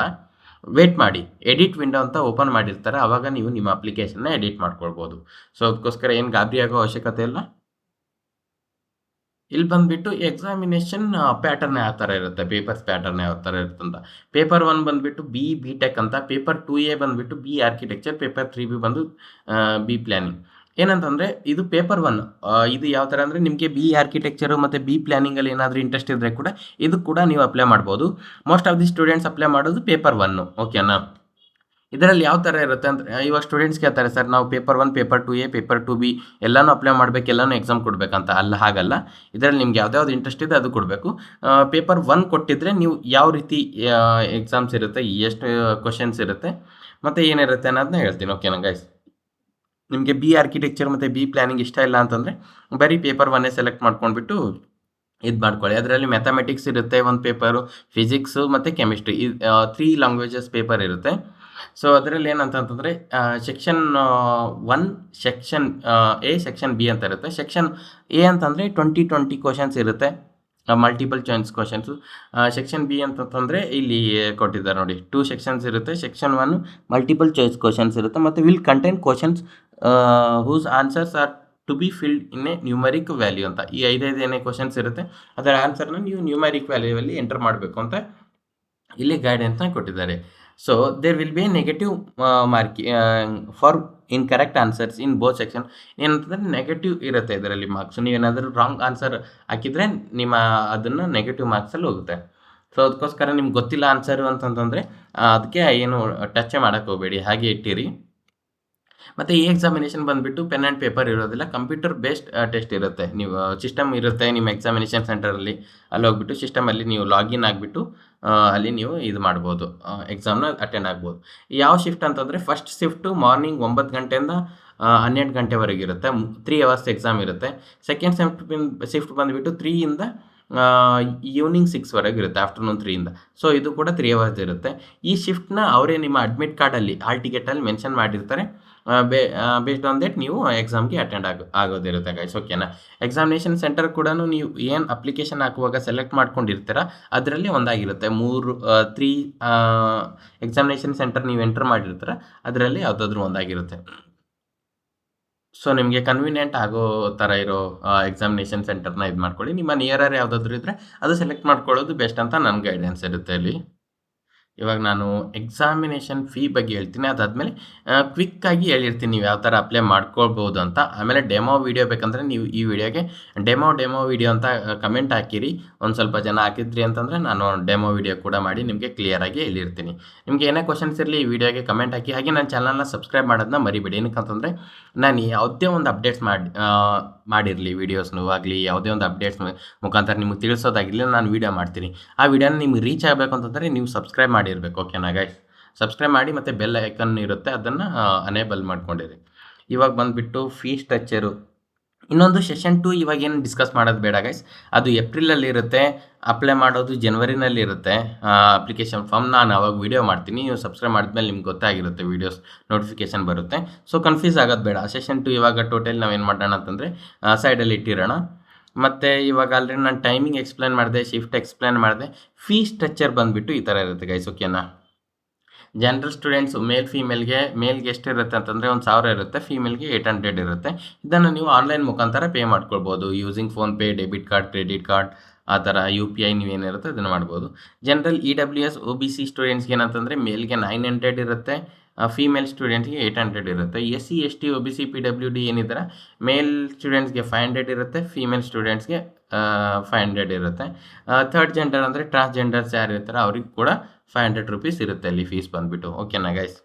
Speaker 1: ವೇಟ್ ಮಾಡಿ. ಎಡಿಟ್ ವಿಂಡೋ ಅಂತ ಓಪನ್ ಮಾಡಿರ್ತಾರೆ. ಆವಾಗ ನೀವು ನಿಮ್ಮ ಅಪ್ಲಿಕೇಶನ್ನ ಎಡಿಟ್ ಮಾಡ್ಕೊಳ್ಬೋದು. ಸೊ ಅದಕ್ಕೋಸ್ಕರ ಏನು ಗಾಬರಿ ಆಗೋ ಅವಶ್ಯಕತೆ ಇಲ್ಲ? ಇಲ್ಲಿ ಬಂದುಬಿಟ್ಟು ಎಕ್ಸಾಮಿನೇಷನ್ ಪ್ಯಾಟರ್ನ್ ಯಾವ ಥರ ಇರುತ್ತೆ? ಪೇಪರ್ಸ್ ಪ್ಯಾಟರ್ನ್ ಯಾವ ಥರ ಇರುತ್ತೆ ಪೇಪರ್ ಒನ್ ಬಂದುಬಿಟ್ಟು ಬಿ ಬಿ ಟೆಕ್ ಅಂತ. ಪೇಪರ್ ಟು ಎ ಬಂದುಬಿಟ್ಟು B architecture paper three B ಬಂದು ಬಿ ಪ್ಲ್ಯಾನಿಂಗ್ ಏನಂತಂದರೆ ಇದು ಪೇಪರ್ ಒನ್ ಇದು ಯಾವ ಥರ ಅಂದರೆ ನಿಮಗೆ ಬಿ ಆರ್ಕಿಟೆಕ್ಚರು ಮತ್ತು ಬಿ ಪ್ಲ್ಯಾನಿಂಗಲ್ಲಿ ಏನಾದರೂ ಇಂಟ್ರೆಸ್ಟ್ ಇದ್ದರೆ ಕೂಡ ಇದು ಕೂಡ ನೀವು ಅಪ್ಲೈ ಮಾಡ್ಬೋದು. Most of the students apply ಮಾಡೋದು ಪೇಪರ್ ಒನ್ ಓಕೆನಾ ಇದರಲ್ಲಿ ಯಾವ ಥರ ಇರುತ್ತೆ ಅಂತ ಇವಾಗ ಸ್ಟೂಡೆಂಟ್ಸ್ ಕೇಳ್ತಾರೆ, ಸರ್, ನಾವು paper one paper two A paper two B ಎಲ್ಲನೂ ಅಪ್ಲೈ ಮಾಡಬೇಕು, ಎಲ್ಲನೂ ಎಕ್ಸಾಮ್ ಕೊಡಬೇಕಂತ. ಅಲ್ಲ, ಹಾಗಲ್ಲ. ಇದರಲ್ಲಿ ನಿಮ್ಗೆ ಯಾವ್ದಾವ್ದು ಇಂಟ್ರೆಸ್ಟ್ ಇದೆ ಅದು ಕೊಡಬೇಕು. ಪೇಪರ್ ಒನ್ ಕೊಟ್ಟಿದ್ರೆ ನೀವು ಯಾವ ರೀತಿ ಎಕ್ಸಾಮ್ಸ್ ಇರುತ್ತೆ, ಎಷ್ಟು ಕ್ವಶನ್ಸ್ ಇರುತ್ತೆ, ಮತ್ತು ಏನಿರುತ್ತೆ ಅನ್ನೋದನ್ನ ಹೇಳ್ತೀನಿ ಓಕೆನಾ ಗೈಸ್ ನಿಮಗೆ ಬಿ ಆರ್ಕಿಟೆಕ್ಚರ್ ಮತ್ತು ಬಿ ಪ್ಲಾನಿಂಗ್ ಇಷ್ಟ ಇಲ್ಲ ಅಂತಂದರೆ ಬರೀ ಪೇಪರ್ ಒನ್ನೇ ಸೆಲೆಕ್ಟ್ ಮಾಡ್ಕೊಂಡ್ಬಿಟ್ಟು ಇದು ಮಾಡ್ಕೊಳ್ಳಿ. ಅದರಲ್ಲಿ ಮ್ಯಾಥಮೆಟಿಕ್ಸ್ ಇರುತ್ತೆ, ಒಂದು ಪೇಪರು ಫಿಸಿಕ್ಸು ಮತ್ತು ಕೆಮಿಸ್ಟ್ರಿ ಇದು ತ್ರೀ ಲ್ಯಾಂಗ್ವೇಜಸ್ ಪೇಪರ್ ಇರುತ್ತೆ. ಸೊ ಅದರಲ್ಲಿ ಏನಂತಂತಂದರೆ section one section A section B ಅಂತ ಇರುತ್ತೆ. ಸೆಕ್ಷನ್ ಎ ಅಂತಂದರೆ ಟ್ವೆಂಟಿ ಟ್ವೆಂಟಿ ಕ್ವಶನ್ಸ್ ಇರುತ್ತೆ. Multiple choice questions section B ಅಂತಂತಂದರೆ ಇಲ್ಲಿ ಕೊಟ್ಟಿದ್ದಾರೆ ನೋಡಿ. ಟೂ ಸೆಕ್ಷನ್ಸ್ ಇರುತ್ತೆ. Section one multiple choice questions ಇರುತ್ತೆ. ಮತ್ತು will content questions whose answers are to be filled in a numeric value ಅಂತ. ಈ ಐದೈದು ಏನೇ ಕ್ವಶನ್ಸ್ ಇರುತ್ತೆ, ಅದರ ಆನ್ಸರ್ನ ನೀವು ನ್ಯೂಮರಿಕ್ ವ್ಯಾಲ್ಯೂವಲ್ಲಿ ಎಂಟರ್ ಮಾಡಬೇಕು ಅಂತ ಇಲ್ಲಿ ಗೈಡೆನ್ಸ್ನ ಕೊಟ್ಟಿದ್ದಾರೆ. So there will be negative mark for incorrect answers in both section ಏನಂತಂದರೆ ನೆಗೆಟಿವ್ ಇರುತ್ತೆ ಇದರಲ್ಲಿ ಮಾರ್ಕ್ಸ್ ನೀವೇನಾದರೂ ರಾಂಗ್ ಆನ್ಸರ್ ಹಾಕಿದರೆ ನಿಮ್ಮ, ಅದನ್ನು ನೆಗೆಟಿವ್ ಮಾರ್ಕ್ಸಲ್ಲಿ ಹೋಗುತ್ತೆ. ಸೊ ಅದಕ್ಕೋಸ್ಕರ ನಿಮ್ಗೆ ಗೊತ್ತಿಲ್ಲ ಆನ್ಸರು ಅಂತಂತಂದರೆ ಅದಕ್ಕೆ ಏನು ಟಚ್ ಮಾಡೋಕ್ಕೆ ಹೋಗಬೇಡಿ. ಹಾಗೆ ಇಟ್ಟಿರಿ. ಮತ್ತು ಈ ಎಕ್ಸಾಮಿನೇಷನ್ ಬಂದುಬಿಟ್ಟು ಪೆನ್ ಆ್ಯಂಡ್ ಪೇಪರ್ ಇರೋದಿಲ್ಲ ಕಂಪ್ಯೂಟರ್ ಬೇಸ್ಡ್ ಟೆಸ್ಟ್ ಇರುತ್ತೆ. ನೀವು ಸಿಸ್ಟಮ್ ಇರುತ್ತೆ ನಿಮ್ಮ ಎಕ್ಸಾಮಿನೇಷನ್ ಸೆಂಟರಲ್ಲಿ ಅಲ್ಲಿ. ಹೋಗ್ಬಿಟ್ಟು ಸಿಸ್ಟಮಲ್ಲಿ ನೀವು ಲಾಗಿನ್ ಆಗಿಬಿಟ್ಟು ಅಲ್ಲಿ ನೀವು ಇದು ಮಾಡ್ಬೋದು. ಎಕ್ಸಾಮ್ನ ಅಟೆಂಡ್ ಆಗ್ಬೋದು. ಯಾವ ಶಿಫ್ಟ್ ಅಂತಂದರೆ ಫಸ್ಟ್ ಶಿಫ್ಟು ಮಾರ್ನಿಂಗ್ ಒಂಬತ್ತು ಗಂಟೆಯಿಂದ ಹನ್ನೆರಡು ಗಂಟೆವರೆಗೆ ಇರುತ್ತೆ. ತ್ರೀ ಅವರ್ಸ್ ಎಕ್ಸಾಮ್ ಇರುತ್ತೆ. ಸೆಕೆಂಡ್ ಶಿಫ್ಟ್ ಶಿಫ್ಟ್ ಬಂದುಬಿಟ್ಟು ತ್ರೀಯಿಂದ ಈವ್ನಿಂಗ್ ಸಿಕ್ಸ್ವರೆಗೆ ಇರುತ್ತೆ ಆಫ್ಟರ್ನೂನ್ ತ್ರೀಯಿಂದ ಸೊ ಇದು ಕೂಡ ತ್ರೀ ಅವರ್ಸ್ ಇರುತ್ತೆ. ಈ ಶಿಫ್ಟ್ನ ಅವರೇ ನಿಮ್ಮ ಅಡ್ಮಿಟ್ ಕಾರ್ಡಲ್ಲಿ ಹಾಲ್ ಟಿಕೆಟಲ್ಲಿ ಮೆನ್ಷನ್ ಮಾಡಿರ್ತಾರೆ. ಬೇಸ್ಡ್ ಆನ್ ದಟ್ ನೀವು ಎಕ್ಸಾಮ್ಗೆ ಅಟೆಂಡ್ ಆಗೋ, ಆಗೋದಿರುತ್ತೆ ಗೈಸ್ ಓಕೆನಾ ಎಕ್ಸಾಮಿನೇಷನ್ ಸೆಂಟರ್ ಕೂಡ ನೀವು ಏನು ಅಪ್ಲಿಕೇಶನ್ ಹಾಕುವಾಗ ಸೆಲೆಕ್ಟ್ ಮಾಡ್ಕೊಂಡಿರ್ತೀರ, ಅದರಲ್ಲಿ ಒಂದಾಗಿರುತ್ತೆ. ಮೂರು ತ್ರೀ ಎಕ್ಸಾಮಿನೇಷನ್ ಸೆಂಟರ್ ನೀವು ಎಂಟರ್ ಮಾಡಿರ್ತೀರ, ಅದರಲ್ಲಿ ಯಾವುದಾದ್ರೂ ಒಂದಾಗಿರುತ್ತೆ. ಸೊ ನಿಮಗೆ ಕನ್ವೀನಿಯೆಂಟ್ ಆಗೋ ಥರ ಇರೋ ಎಕ್ಸಾಮಿನೇಷನ್ ಸೆಂಟರ್ನ ಇದು ಮಾಡ್ಕೊಳ್ಳಿ ನಿಮ್ಮ ನಿಯರರ್ ಯಾವುದಾದ್ರೂ ಇದ್ದರೆ ಅದು ಸೆಲೆಕ್ಟ್ ಮಾಡ್ಕೊಳ್ಳೋದು ಬೆಸ್ಟ್ ಅಂತ ನನ್ನ ಗೈಡೆನ್ಸ್ ಇರುತ್ತೆ ಅಲ್ಲಿ. ಇವಾಗ ನಾನು ಎಕ್ಸಾಮಿನೇಷನ್ ಫೀ ಬಗ್ಗೆ ಹೇಳ್ತೀನಿ. ಅದಾದಮೇಲೆ ಕ್ವಿಕ್ಕಾಗಿ ಹೇಳಿರ್ತೀನಿ ನೀವು ಯಾವ ಥರ ಅಪ್ಲೈ ಮಾಡ್ಕೊಳ್ಬೋದು ಅಂತ. ಆಮೇಲೆ ಡೆಮೋ ವೀಡಿಯೋ ಬೇಕಂದರೆ ನೀವು ಈ ವಿಡಿಯೋಗೆ ಡೆಮೋ ಡೆಮೋ ವೀಡಿಯೋ ಅಂತ ಕಮೆಂಟ್ ಹಾಕಿರಿ. ಒಂದು ಸ್ವಲ್ಪ ಜನ ಹಾಕಿದ್ರಿ ಅಂತಂದರೆ ನಾನು ಡೆಮೋ ವೀಡಿಯೋ ಕೂಡ ಮಾಡಿ ನಿಮಗೆ ಕ್ಲಿಯರಾಗಿ ಹೇಳಿರ್ತೀನಿ. ನಿಮಗೆ ಏನೇ ಕ್ವಶನ್ಸ್ ಇರಲಿ ಈ ವಿಡಿಯೋಗೆ ಕಮೆಂಟ್ ಹಾಕಿ. ಹಾಗೆ ನನ್ನ ಚಾನಲ್ನ ಸಬ್ಸ್ಕ್ರೈಬ್ ಮಾಡೋದನ್ನ ಮರಿಬೇಡಿ. ಏನಕ್ಕಂತಂದರೆ, ನಾನು ಯಾವುದೇ ಒಂದು ಅಪ್ಡೇಟ್ಸ್ ಮಾಡಿ ಮಾಡಿರಲಿ ವೀಡಿಯೋಸ್ನು ಆಗಲಿ, ಯಾವುದೇ ಒಂದು ಅಪ್ಡೇಟ್ಸ್ ಮುಖಾಂತರ ನಿಮಗೆ ತಿಳಿಸೋದಾಗಿರಲಿ ನಾನು ವೀಡಿಯೋ ಮಾಡ್ತೀನಿ. ಆ ವಿಡಿಯೋನ ನಿಮ್ಗೆ ರೀಚ್ ಆಗಬೇಕು ಅಂತಂದರೆ ನೀವು ಸಬ್ಸ್ಕ್ರೈಬ್ ಮಾಡಿರಬೇಕು ಓಕೆನಾ ಗೈಸ್ ಸಬ್ಸ್ಕ್ರೈಬ್ ಮಾಡಿ ಮತ್ತು ಬೆಲ್ ಐಕನ್ ಇರುತ್ತೆ, ಅದನ್ನು ಅನೇಬಲ್ ಮಾಡ್ಕೊಂಡಿರಿ. ಇವಾಗ ಬಂದುಬಿಟ್ಟು ಫೀ ಸ್ಟ್ರಕ್ಚರು ಇನ್ನೊಂದು ಸೆಷನ್ ಟು ಇವಾಗ ಏನು ಡಿಸ್ಕಸ್ ಮಾಡೋದು ಬೇಡ ಗೈಸ್ ಅದು ಏಪ್ರಿಲಲ್ಲಿ ಇರುತ್ತೆ ಅಪ್ಲೈ ಮಾಡೋದು ಜನವರಿನಲ್ಲಿ ಇರುತ್ತೆ ಅಪ್ಲಿಕೇಶನ್ ಫಾರ್ಮ್ ನಾನು ಅವಾಗ ವೀಡಿಯೋ ಮಾಡ್ತೀನಿ. ನೀವು ಸಬ್ಸ್ಕ್ರೈಬ್ ಮಾಡಿದ್ಮೇಲೆ ನಿಮ್ಗೆ ಗೊತ್ತಾಗಿರುತ್ತೆ ವೀಡಿಯೋಸ್ ನೋಟಿಫಿಕೇಶನ್ ಬರುತ್ತೆ. ಸೊ ಕನ್ಫ್ಯೂಸ್ ಆಗೋದು ಬೇಡ. ಸೆಷನ್ ಟು ಇವಾಗ ಟೋಟಲ್ ನಾವೇನು ಮಾಡೋಣ ಅಂತಂದರೆ ಸೈಡಲ್ಲಿ ಇಟ್ಟಿರೋಣ. ಮತ್ತು ಇವಾಗ ಆಲ್ರೆಡಿ ನಾನು ಟೈಮಿಂಗ್ ಎಕ್ಸ್ಪ್ಲೇನ್ ಮಾಡಿದೆ ಶಿಫ್ಟ್ ಎಕ್ಸ್ಪ್ಲೇನ್ ಮಾಡಿದೆ ಫೀ ಸ್ಟ್ರಕ್ಚರ್ ಬಂದುಬಿಟ್ಟು ಈ ಥರ ಇರುತ್ತೆ ಗೈಸ್ ಓಕೆನಾ ಜನರಲ್ ಸ್ಟೂಡೆಂಟ್ಸ್ ಮೇಲ್ ಫೀಮೇಲ್ಗೆ ಮೇಲ್ಗೆ ಎಷ್ಟಿರುತ್ತೆ ಅಂತಂದರೆ ಒಂದು ಸಾವಿರ ಇರುತ್ತೆ ಫೀಮೇಲ್ಗೆ ಏಯ್ಟ್ ಹಂಡ್ರೆಡ್ ಇರುತ್ತೆ. ಇದನ್ನು ನೀವು ಆನ್ಲೈನ್ ಮುಖಾಂತರ ಪೇ ಮಾಡ್ಕೊಳ್ಬೋದು. Using PhonePe debit card credit card ಆ ಥರ ಯು ಪಿ ಐ ನೀವೇನಿರುತ್ತೆ ಅದನ್ನು ಮಾಡ್ಬೋದು. General E W S O B C ಸ್ಟೂಡೆಂಟ್ಸ್ಗೆ ಏನಂತಂದರೆ ಮೇಲ್ಗೆ ನೈನ್ ಹಂಡ್ರೆಡ್ ಇರುತ್ತೆ ಫೀಮೇಲ್ ಸ್ಟೂಡೆಂಟ್ಸ್ಗೆ ಏಯ್ಟ್ ಹಂಡ್ರೆಡ್ ಇರುತ್ತೆ. S C S T O B C P W D ಏನಿದ್ದಾರೆ ಮೇಲ್ ಸ್ಟೂಡೆಂಟ್ಸ್ಗೆ ಫೈವ್ ಹಂಡ್ರೆಡ್ ಇರುತ್ತೆ ಫೀಮೇಲ್ ಸ್ಟೂಡೆಂಟ್ಸ್ಗೆ ಫೈವ್ ಹಂಡ್ರೆಡ್ ಇರುತ್ತೆ. ಥರ್ಡ್ ಜೆಂಡರ್ ಅಂದರೆ ಟ್ರಾನ್ಸ್ಜೆಂಡರ್ಸ್ ಯಾರು ಇರ್ತಾರೆ ಅವ್ರಿಗೆ ಕೂಡ ಫೈವ್ ಹಂಡ್ರೆಡ್ ರುಪೀಸ್ ಇರುತ್ತೆ ಅಲ್ಲಿ ಫೀಸ್ ಬಂದುಬಿಟ್ಟು. ಓಕೆನಾ ಗೈಸ್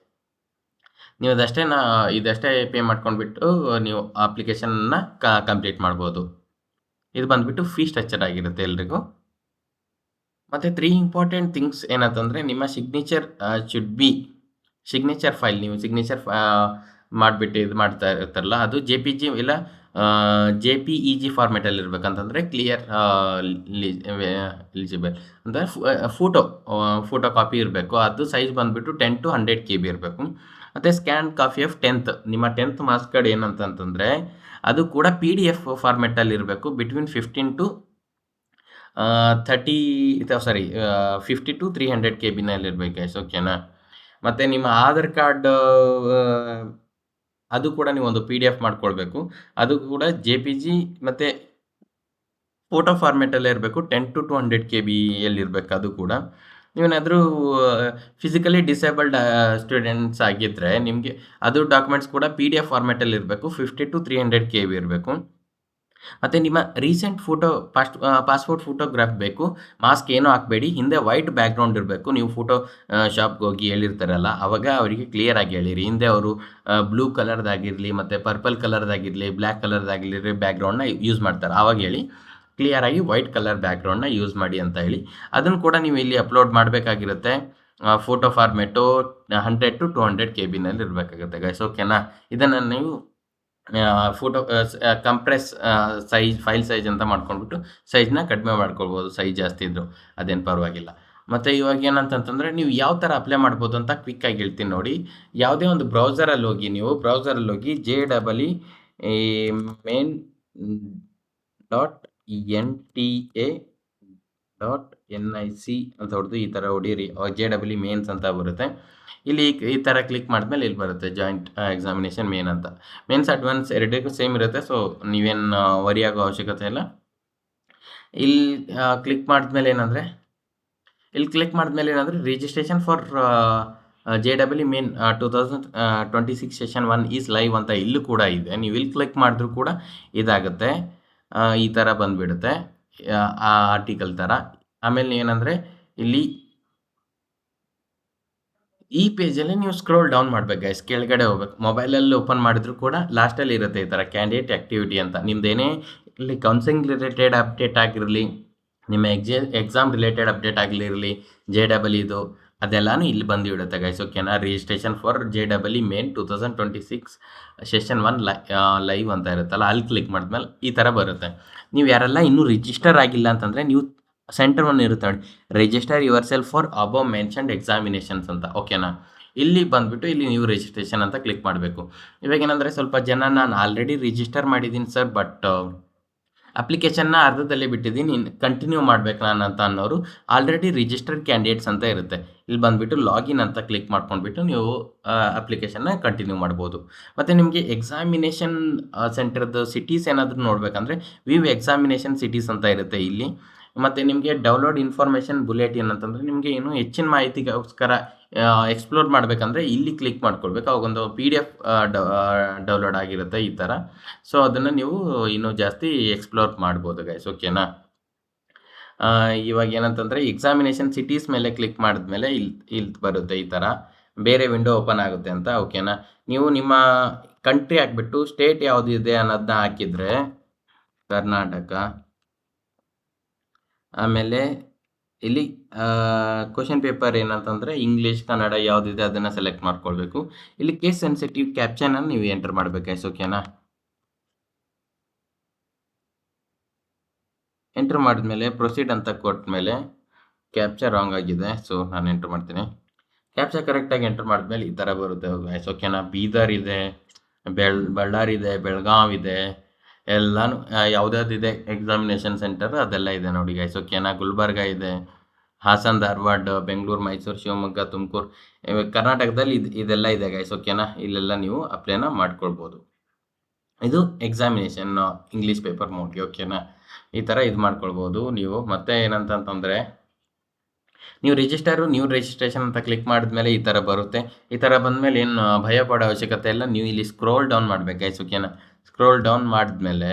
Speaker 1: ನೀವು ಅದಷ್ಟೇ ನಾ, ಇದಷ್ಟೇ ಪೇ ಮಾಡ್ಕೊಂಡ್ಬಿಟ್ಟು ನೀವು ಅಪ್ಲಿಕೇಶನ್ನ ಕಂಪ್ಲೀಟ್ ಮಾಡ್ಬೋದು. ಇದು ಬಂದುಬಿಟ್ಟು ಫೀ ಸ್ಟ್ರಕ್ಚರ್ ಆಗಿರುತ್ತೆ ಎಲ್ರಿಗೂ. ಮತ್ತು ತ್ರೀ ಇಂಪಾರ್ಟೆಂಟ್ ಥಿಂಗ್ಸ್ ಏನಂತಂದರೆ ನಿಮ್ಮ signature should be signature file ನೀವು ಸಿಗ್ನೇಚರ್ ಮಾಡಿಬಿಟ್ಟು ಇದು ಮಾಡ್ತಾ ಇರ್ತಾರಲ್ಲ, ಅದು ಜೆ ಪಿ ಜಿ ಇಲ್ಲ ಜೆ ಪಿ ಇ ಜಿ ಫಾರ್ಮೆಟಲ್ಲಿ ಇರಬೇಕಂತಂದರೆ ಕ್ಲಿಯರ್ ಎಲಿಜಿಬಲ್ ಅಂದರೆ ಫೋಟೋ ಫೋಟೋ ಕಾಪಿ ಇರಬೇಕು. ಅದು ಸೈಜ್ ಬಂದುಬಿಟ್ಟು ten to hundred K B ಇರಬೇಕು. ಮತ್ತು ಸ್ಕ್ಯಾನ್ ಕಾಪಿ ಆಫ್ ಟೆಂತ್ ನಿಮ್ಮ ಟೆಂತ್ ಮಾರ್ಕ್ಸ್ ಕಾರ್ಡ್ ಏನಂತಂತಂದರೆ, ಅದು ಕೂಡ ಪಿ ಡಿ ಎಫ್ ಫಾರ್ಮೆಟಲ್ಲಿ ಇರಬೇಕು. Between fifteen to thirty sorry fifty to three hundred K ಬಿನಲ್ಲಿ ಇರಬೇಕು ಎಸ್ ಓಕೆನಾ ಮತ್ತು ನಿಮ್ಮ ಆಧಾರ್ ಕಾರ್ಡ್ ಅದು ಕೂಡ ನೀವು ಒಂದು ಪಿ ಡಿ ಎಫ್ ಮಾಡ್ಕೊಳ್ಬೇಕು. ಅದು ಕೂಡ ಜೆ ಪಿ ಜಿ ಮತ್ತು ಫೋಟೋ ಫಾರ್ಮೆಟಲ್ಲೇ ಇರಬೇಕು. Ten to two hundred K ಬಿಯಲ್ಲಿ ಇರಬೇಕು ಅದು ಕೂಡ. ನೀವೇನಾದರೂ ಫಿಸಿಕಲಿ ಡಿಸೇಬಲ್ಡ್ ಸ್ಟೂಡೆಂಟ್ಸ್ ಆಗಿದ್ದರೆ ನಿಮಗೆ ಅದು ಡಾಕ್ಯುಮೆಂಟ್ಸ್ ಕೂಡ ಪಿ ಡಿ ಎಫ್ ಫಾರ್ಮೆಟಲ್ಲಿ ಇರಬೇಕು fifty to three hundred K B ಇರಬೇಕು. ಮತ್ತು ನಿಮ್ಮ recent photo past passport photograph ಬೇಕು. ಮಾಸ್ಕ್ ಏನೂ ಹಾಕಬೇಡಿ. ಹಿಂದೆ ವೈಟ್ ಬ್ಯಾಕ್ಗ್ರೌಂಡ್ ಇರಬೇಕು. ನೀವು ಫೋಟೋ ಶಾಪ್ಗೆ ಹೋಗಿ ಹೇಳಿರ್ತಾರಲ್ಲ, ಅವಾಗ ಅವರಿಗೆ ಕ್ಲಿಯರ್ ಆಗಿ ಹೇಳಿರಿ ಹಿಂದೆ ಅವರು ಬ್ಲೂ ಕಲರ್ದಾಗಿರಲಿ, ಮತ್ತು ಪರ್ಪಲ್ ಕಲರ್ದಾಗಿರಲಿ, ಬ್ಲ್ಯಾಕ್ ಕಲರ್ದಾಗಿರಲಿ ಬ್ಯಾಕ್ಗ್ರೌಂಡ್ನ ಯೂಸ್ ಮಾಡ್ತಾರೆ. ಆವಾಗ ಹೇಳಿ ಕ್ಲಿಯರಾಗಿ ವೈಟ್ ಕಲರ್ ಬ್ಯಾಕ್ಗ್ರೌಂಡ್ನ ಯೂಸ್ ಮಾಡಿ ಅಂತ ಹೇಳಿ. ಅದನ್ನು ಕೂಡ ನೀವು ಇಲ್ಲಿ upload ಮಾಡಬೇಕಾಗಿರುತ್ತೆ. Photo format hundred to two hundred K ಬಿನಲ್ಲಿ ಇರಬೇಕಾಗುತ್ತೆ ಗೈಸ್ ಓಕೆನಾ ಇದನ್ನು ನೀವು photo compress size file size ಅಂತ ಮಾಡ್ಕೊಂಡ್ಬಿಟ್ಟು ಸೈಜ್ನ ಕಡಿಮೆ ಮಾಡ್ಕೊಳ್ಬೋದು. ಸೈಜ್ ಜಾಸ್ತಿ ಇದ್ದರು ಅದೇನು ಪರವಾಗಿಲ್ಲ. ಮತ್ತು ಇವಾಗ ಏನಂತಂತಂದರೆ ನೀವು ಯಾವ ಥರ ಅಪ್ಲೈ ಮಾಡ್ಬೋದು ಅಂತ ಕ್ವಿಕ್ಕಾಗಿ ಹೇಳ್ತೀನಿ ನೋಡಿ. ಯಾವುದೇ ಒಂದು ಬ್ರೌಸರಲ್ಲಿ ಹೋಗಿ ನೀವು ಬ್ರೌಸರಲ್ಲಿ ಹೋಗಿ J double E main dot N T A dot N I C ಅಂತ ಹೊಡೆದು ಈ ಥರ ಹೊಡೀರಿ. ಜೆ ಡಬಲ್ ಇ ಮೇನ್ಸ್ ಅಂತ ಬರುತ್ತೆ. ಇಲ್ಲಿ ಈ ಥರ ಕ್ಲಿಕ್ ಮಾಡಿದ್ಮೇಲೆ ಇಲ್ಲಿ ಬರುತ್ತೆ ಜಾಯಿಂಟ್ ಎಕ್ಸಾಮಿನೇಷನ್ ಮೇನ್ ಅಂತ. ಮೇನ್ಸ್ ಅಡ್ವಾನ್ಸ್ ಎರಡಕ್ಕೂ ಸೇಮ್ ಇರುತ್ತೆ. ಸೊ ನೀವೇನು ವರಿ ಆಗೋ ಅವಶ್ಯಕತೆ ಇಲ್ಲ. ಇಲ್ಲಿ ಕ್ಲಿಕ್ ಮಾಡಿದ್ಮೇಲೆ ಏನಂದರೆ ಇಲ್ಲಿ ಕ್ಲಿಕ್ ಮಾಡಿದ್ಮೇಲೆ ಏನಂದರೆ registration for J double E main two thousand twenty six session one is live ಅಂತ ಇಲ್ಲೂ ಕೂಡ ಇದೆ. ನೀವು ಇಲ್ಲಿ ಕ್ಲಿಕ್ ಮಾಡಿದ್ರೂ ಕೂಡ ಇದಾಗುತ್ತೆ. ಈ ಥರ ಬಂದುಬಿಡುತ್ತೆ. ಆ ಆರ್ಟಿಕಲ್ ಥರ ಆಮೇಲೆ ಏನಂದರೆ ಇಲ್ಲಿ ಈ ಪೇಜಲ್ಲಿ ನೀವು ಸ್ಕ್ರೋಲ್ ಡೌನ್ ಮಾಡ್ಬೇಕು ಗೈಸ್ ಕೆಳಗಡೆ ಹೋಗ್ಬೇಕು. ಮೊಬೈಲಲ್ಲಿ ಓಪನ್ ಮಾಡಿದ್ರು ಕೂಡ ಲಾಸ್ಟಲ್ಲಿ ಇರುತ್ತೆ ಈ ಥರ ಕ್ಯಾಂಡಿಡೇಟ್ ಆ್ಯಕ್ಟಿವಿಟಿ ಅಂತ. ನಿಮ್ದೇನೇ ಇಲ್ಲಿ ಕೌನ್ಸಿಲಿಂಗ್ ರಿಲೇಟೆಡ್ ಅಪ್ಡೇಟ್ ಆಗಿರಲಿ, ನಿಮ್ಮ ಎಕ್ಸೆ ಎಕ್ಸಾಮ್ ರಿಲೇಟೆಡ್ ಅಪ್ಡೇಟ್ ಆಗಿರಲಿ ಜೆ ಡಬಲ್ ಇದು, ಅದೆಲ್ಲನೂ ಇಲ್ಲಿ ಬಂದು ಇಡುತ್ತೆ ಗೈಸ್ ಓಕೆನಾ registration for J double E main two thousand twenty six session one live ಅಂತ ಇರುತ್ತಲ್ಲ, ಅಲ್ಲಿ ಕ್ಲಿಕ್ ಮಾಡಿದ್ಮೇಲೆ ಈ ಥರ ಬರುತ್ತೆ. ನೀವು ಯಾರೆಲ್ಲ ಇನ್ನೂ ರಿಜಿಸ್ಟರ್ ಆಗಿಲ್ಲ ಅಂತಂದರೆ ನೀವು ಸೆಂಟರ್ ಒನ್ ಇರುತ್ತೆ ನೋಡಿ. Register yourself for above mentioned examinations ಅಂತ ಓಕೆನಾ ಇಲ್ಲಿ ಬಂದುಬಿಟ್ಟು ಇಲ್ಲಿ ನೀವು ರಿಜಿಸ್ಟ್ರೇಷನ್ ಅಂತ ಕ್ಲಿಕ್ ಮಾಡಬೇಕು. ಇವಾಗ ಏನಂದರೆ ಸ್ವಲ್ಪ ಜನ ನಾನು ಆಲ್ರೆಡಿ ರಿಜಿಸ್ಟರ್ ಮಾಡಿದ್ದೀನಿ ಸರ್ ಬಟ್ ಅಪ್ಲಿಕೇಶನ್ನ ಅರ್ಧದಲ್ಲೇ ಬಿಟ್ಟಿದ್ದೀನಿ ಕಂಟಿನ್ಯೂ ಮಾಡಬೇಕು ನಾನು ಅಂತ ಅನ್ನೋರು ಆಲ್ರೆಡಿ ರಿಜಿಸ್ಟರ್ಡ್ ಕ್ಯಾಂಡಿಡೇಟ್ಸ್ ಅಂತ ಇರುತ್ತೆ. ಇಲ್ಲಿ ಬಂದುಬಿಟ್ಟು ಲಾಗಿನ್ ಅಂತ ಕ್ಲಿಕ್ ಮಾಡ್ಕೊಂಡ್ಬಿಟ್ಟು ನೀವು ಅಪ್ಲಿಕೇಶನ್ನ ಕಂಟಿನ್ಯೂ ಮಾಡ್ಬೋದು. ಮತ್ತು ನಿಮಗೆ ಎಕ್ಸಾಮಿನೇಷನ್ ಸೆಂಟರ್ದು ಸಿಟೀಸ್ ಏನಾದರೂ ನೋಡಬೇಕಂದ್ರೆ ವಿವ್ ಎಕ್ಸಾಮಿನೇಷನ್ ಸಿಟೀಸ್ ಅಂತ ಇರುತ್ತೆ ಇಲ್ಲಿ. ಮತ್ತು ನಿಮಗೆ ಡೌನ್ಲೋಡ್ ಇನ್ಫಾರ್ಮೇಷನ್ ಬುಲೆಟಿನ್ ಅಂತಂದರೆ ನಿಮಗೆ ಇನ್ನೂ ಹೆಚ್ಚಿನ ಮಾಹಿತಿಗೋಸ್ಕರ ಎಕ್ಸ್ಪ್ಲೋರ್ ಮಾಡಬೇಕಂದ್ರೆ ಇಲ್ಲಿ ಕ್ಲಿಕ್ ಮಾಡ್ಕೊಳ್ಬೇಕು. ಅವಾಗೊಂದು ಪಿ ಡಿ ಎಫ್ ಡೌನ್ಲೋಡ್ ಆಗಿರುತ್ತೆ ಈ ಥರ ಸೊ ಅದನ್ನು ನೀವು ಇನ್ನೂ ಜಾಸ್ತಿ ಎಕ್ಸ್ಪ್ಲೋರ್ ಮಾಡ್ಬೋದು ಗೈಸ್ ಓಕೆನಾ ಇವಾಗ ಏನಂತಂದರೆ ಎಕ್ಸಾಮಿನೇಷನ್ ಸಿಟೀಸ್ ಮೇಲೆ ಕ್ಲಿಕ್ ಮಾಡಿದ್ಮೇಲೆ ಇಲ್ಲಿ ಇಲ್ಲಿ ಬರುತ್ತೆ ಈ ಥರ ಬೇರೆ ವಿಂಡೋ ಓಪನ್ ಆಗುತ್ತೆ ಅಂತ ಓಕೆನಾ ನೀವು ನಿಮ್ಮ ಕಂಟ್ರಿ ಹಾಕ್ಬಿಟ್ಟು ಸ್ಟೇಟ್ ಯಾವುದಿದೆ ಅನ್ನೋದನ್ನ ಹಾಕಿದರೆ ಕರ್ನಾಟಕ. ಆಮೇಲೆ ಇಲ್ಲಿ ಕ್ವಶನ್ ಪೇಪರ್ ಏನಂತಂದರೆ ಇಂಗ್ಲೀಷ್ ಕನ್ನಡ ಯಾವುದಿದೆ ಅದನ್ನು ಸೆಲೆಕ್ಟ್ ಮಾಡ್ಕೊಳ್ಬೇಕು. ಇಲ್ಲಿ ಕೇಸ್ ಸೆನ್ಸಿಟಿವ್ ಕ್ಯಾಪ್ಷನನ್ನು ನೀವು ಎಂಟರ್ ಮಾಡಬೇಕು ಎಸ್ ಓಕೆನಾ ಎಂಟ್ರ್ ಮಾಡಿದ್ಮೇಲೆ ಪ್ರೊಸೀಡ್ ಅಂತ ಕೊಟ್ಮೇಲೆ ಕ್ಯಾಪ್ಚರ್ ರಾಂಗ್ ಆಗಿದೆ ಸೊ ನಾನು ಎಂಟ್ರ್ ಮಾಡ್ತೀನಿ. ಕ್ಯಾಪ್ಚರ್ ಕರೆಕ್ಟಾಗಿ ಎಂಟ್ರ್ ಮಾಡಿದ್ಮೇಲೆ ಈ ಥರ ಬರುತ್ತೆ ಓಕೆನಾ ಬೀದರ್ ಇದೆ, ಬೆಳ್, ಬಳ್ಳಾರಿ ಇದೆ, ಬೆಳಗಾವ್ ಇದೆ ಎಲ್ಲಾನು ಯಾವುದ್ಯಾವ್ದಿದೆ ಎಕ್ಸಾಮಿನೇಷನ್ ಸೆಂಟರ್ ಅದೆಲ್ಲ ಇದೆ ನೋಡಿ ಗೈಸ್ ಓಕೆನಾ ಗುಲ್ಬರ್ಗ ಇದೆ, ಹಾಸನ್, ಧಾರವಾಡ, ಬೆಂಗಳೂರು, ಮೈಸೂರು, ಶಿವಮೊಗ್ಗ, ತುಮಕೂರು ಕರ್ನಾಟಕದಲ್ಲಿ ಇದು, ಇದೆಲ್ಲ ಇದೆ ಗೈಸ್ ಓಕೆನಾ ಇಲ್ಲೆಲ್ಲ ನೀವು ಅಪ್ಲೈನ ಮಾಡ್ಕೊಳ್ಬೋದು. ಇದು ಎಕ್ಸಾಮಿನೇಷನ್ ಇಂಗ್ಲೀಷ್ ಪೇಪರ್ ಮೋಡ್ಗೆ ಓಕೆನಾ ಈ ಥರ ಇದು ಮಾಡ್ಕೊಳ್ಬೋದು ನೀವು. ಮತ್ತೆ ಏನಂತಂತಂದರೆ, ನೀವು ರಿಜಿಸ್ಟರು ನ್ಯೂ ರಿಜಿಸ್ಟ್ರೇಷನ್ ಅಂತ ಕ್ಲಿಕ್ ಮಾಡಿದ್ಮೇಲೆ ಈ ಥರ ಬರುತ್ತೆ. ಈ ಥರ ಬಂದಮೇಲೆ ಏನು ಭಯ ಪಡೋ ಅವಶ್ಯಕತೆ ಇಲ್ಲ. ನೀವು ಇಲ್ಲಿ ಸ್ಕ್ರೋಲ್ ಡೌನ್ ಮಾಡಬೇಕು ಗೈಸ್ ಓಕೆನಾ ಸ್ಕ್ರೋಲ್ ಡೌನ್ ಮಾಡಿದ್ಮೇಲೆ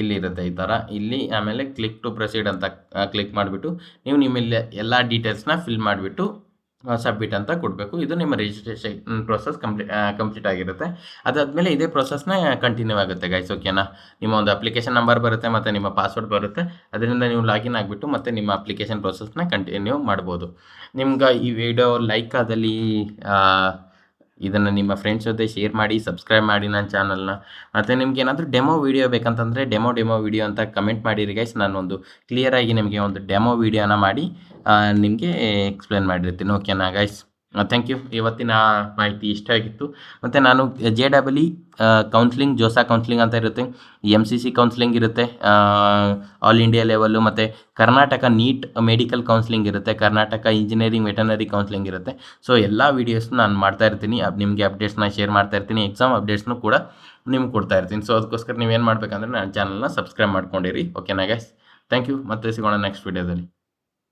Speaker 1: ಇಲ್ಲಿರುತ್ತೆ ಈ ಥರ. ಇಲ್ಲಿ ಆಮೇಲೆ ಕ್ಲಿಕ್ ಟು ಪ್ರೊಸೀಡ್ ಅಂತ ಕ್ಲಿಕ್ ಮಾಡಿಬಿಟ್ಟು ನೀವು ನಿಮ್ಮಲ್ಲಿ ಎಲ್ಲ ಡೀಟೇಲ್ಸ್ನ ಫಿಲ್ ಮಾಡಿಬಿಟ್ಟು ಸಬ್ಮಿಟ್ ಅಂತ ಕೊಡಬೇಕು. ಇದು ನಿಮ್ಮ ರಿಜಿಸ್ಟ್ರೇಷನ್ ಪ್ರೊಸೆಸ್ ಕಂಪ್ಲೀ ಕಂಪ್ಲೀಟ್ ಆಗಿರುತ್ತೆ. ಅದಾದಮೇಲೆ ಇದೇ ಪ್ರೊಸೆಸ್ನ ಕಂಟಿನ್ಯೂ ಆಗುತ್ತೆ ಗೈಸ್ ಓಕೆನಾ ನಿಮ್ಮ ಒಂದು ಅಪ್ಲಿಕೇಶನ್ ನಂಬರ್ ಬರುತ್ತೆ ಮತ್ತು ನಿಮ್ಮ ಪಾಸ್ವರ್ಡ್ ಬರುತ್ತೆ. ಅದರಿಂದ ನೀವು ಲಾಗಿನ್ ಆಗಿಬಿಟ್ಟು ಮತ್ತು ನಿಮ್ಮ ಅಪ್ಲಿಕೇಶನ್ ಪ್ರೊಸೆಸ್ನ ಕಂಟಿನ್ಯೂ ಮಾಡ್ಬೋದು. ನಿಮ್ಗೆ ಈ ವಿಡಿಯೋ ಲೈಕ್ ಆದಲ್ಲಿ ಇದನ್ನು ನಿಮ್ಮ ಫ್ರೆಂಡ್ಸ್ ಜೊತೆ ಶೇರ್ ಮಾಡಿ ಸಬ್ಸ್ಕ್ರೈಬ್ ಮಾಡಿ ನನ್ನ ಚಾನಲ್ನ ಮತ್ತು ನಿಮ್ಗೆ ಏನಾದರೂ ಡೆಮೋ ವೀಡಿಯೋ ಬೇಕಂತಂದರೆ ಡೆಮೋ ಡೆಮೋ ವೀಡಿಯೋ ಅಂತ ಕಮೆಂಟ್ ಮಾಡಿರಿ ಗೈಸ್ ನಾನು ಒಂದು ಕ್ಲಿಯರಾಗಿ ನಿಮಗೆ ಒಂದು ಡೆಮೋ ವೀಡಿಯೋನ ಮಾಡಿ ನಿಮಗೆ ಎಕ್ಸ್ಪ್ಲೇನ್ ಮಾಡಿರ್ತೀನಿ. ಓಕೆನಾ ಗೈಸ್ ಥ್ಯಾಂಕ್ ಯು ಇವತ್ತಿನ ಮಾಹಿತಿ ಇಷ್ಟ ಆಗಿತ್ತು. ಮತ್ತು ನಾನು J double E counselling JoSAA counselling ಅಂತ ಇರುತ್ತೆ. ಎಂ ಸಿ ಸಿ ಕೌನ್ಸಿಲಿಂಗ್ ಇರುತ್ತೆ. ಆಲ್ ಇಂಡಿಯಾ ಲೆವೆಲ್ಲು ಮತ್ತು ಕರ್ನಾಟಕ ನೀಟ್ ಮೆಡಿಕಲ್ ಕೌನ್ಸಿಲಿಂಗ್ ಇರುತ್ತೆ. ಕರ್ನಾಟಕ ಇಂಜಿನಿಯರಿಂಗ್ ವೆಟನರಿ ಕೌನ್ಸಿಲಿಂಗ್ ಇರುತ್ತೆ. ಸೊ ಎಲ್ಲ ವೀಡಿಯೋಸ್ನ ನಾನು ಮಾಡ್ತಾ ಇರ್ತೀನಿ. ಅದು ನಿಮಗೆ ಅಪ್ಡೇಟ್ಸ್ನ ಶೇರ್ ಮಾಡ್ತಾ ಇರ್ತೀನಿ. ಎಕ್ಸಾಮ್ ಅಪ್ಡೇಟ್ಸ್ನು ಕೂಡ ನಿಮ್ಗೆ ಕೊಡ್ತಾ ಇರ್ತೀನಿ. ಸೊ ಅದಕ್ಕೋಸ್ಕರ ನೀವೇನು ಮಾಡಬೇಕಂದ್ರೆ ನನ್ನ ಚಾನಲ್ನ ಸಬ್ಸ್ಕ್ರೈಬ್ ಮಾಡ್ಕೊಂಡಿರಿ. ಓಕೆನಾಗ ಗೈಸ್ ಥ್ಯಾಂಕ್ ಯು ಮತ್ತೆ ಸಿಗೋಣ ನೆಕ್ಸ್ಟ್ ವೀಡಿಯೋದಲ್ಲಿ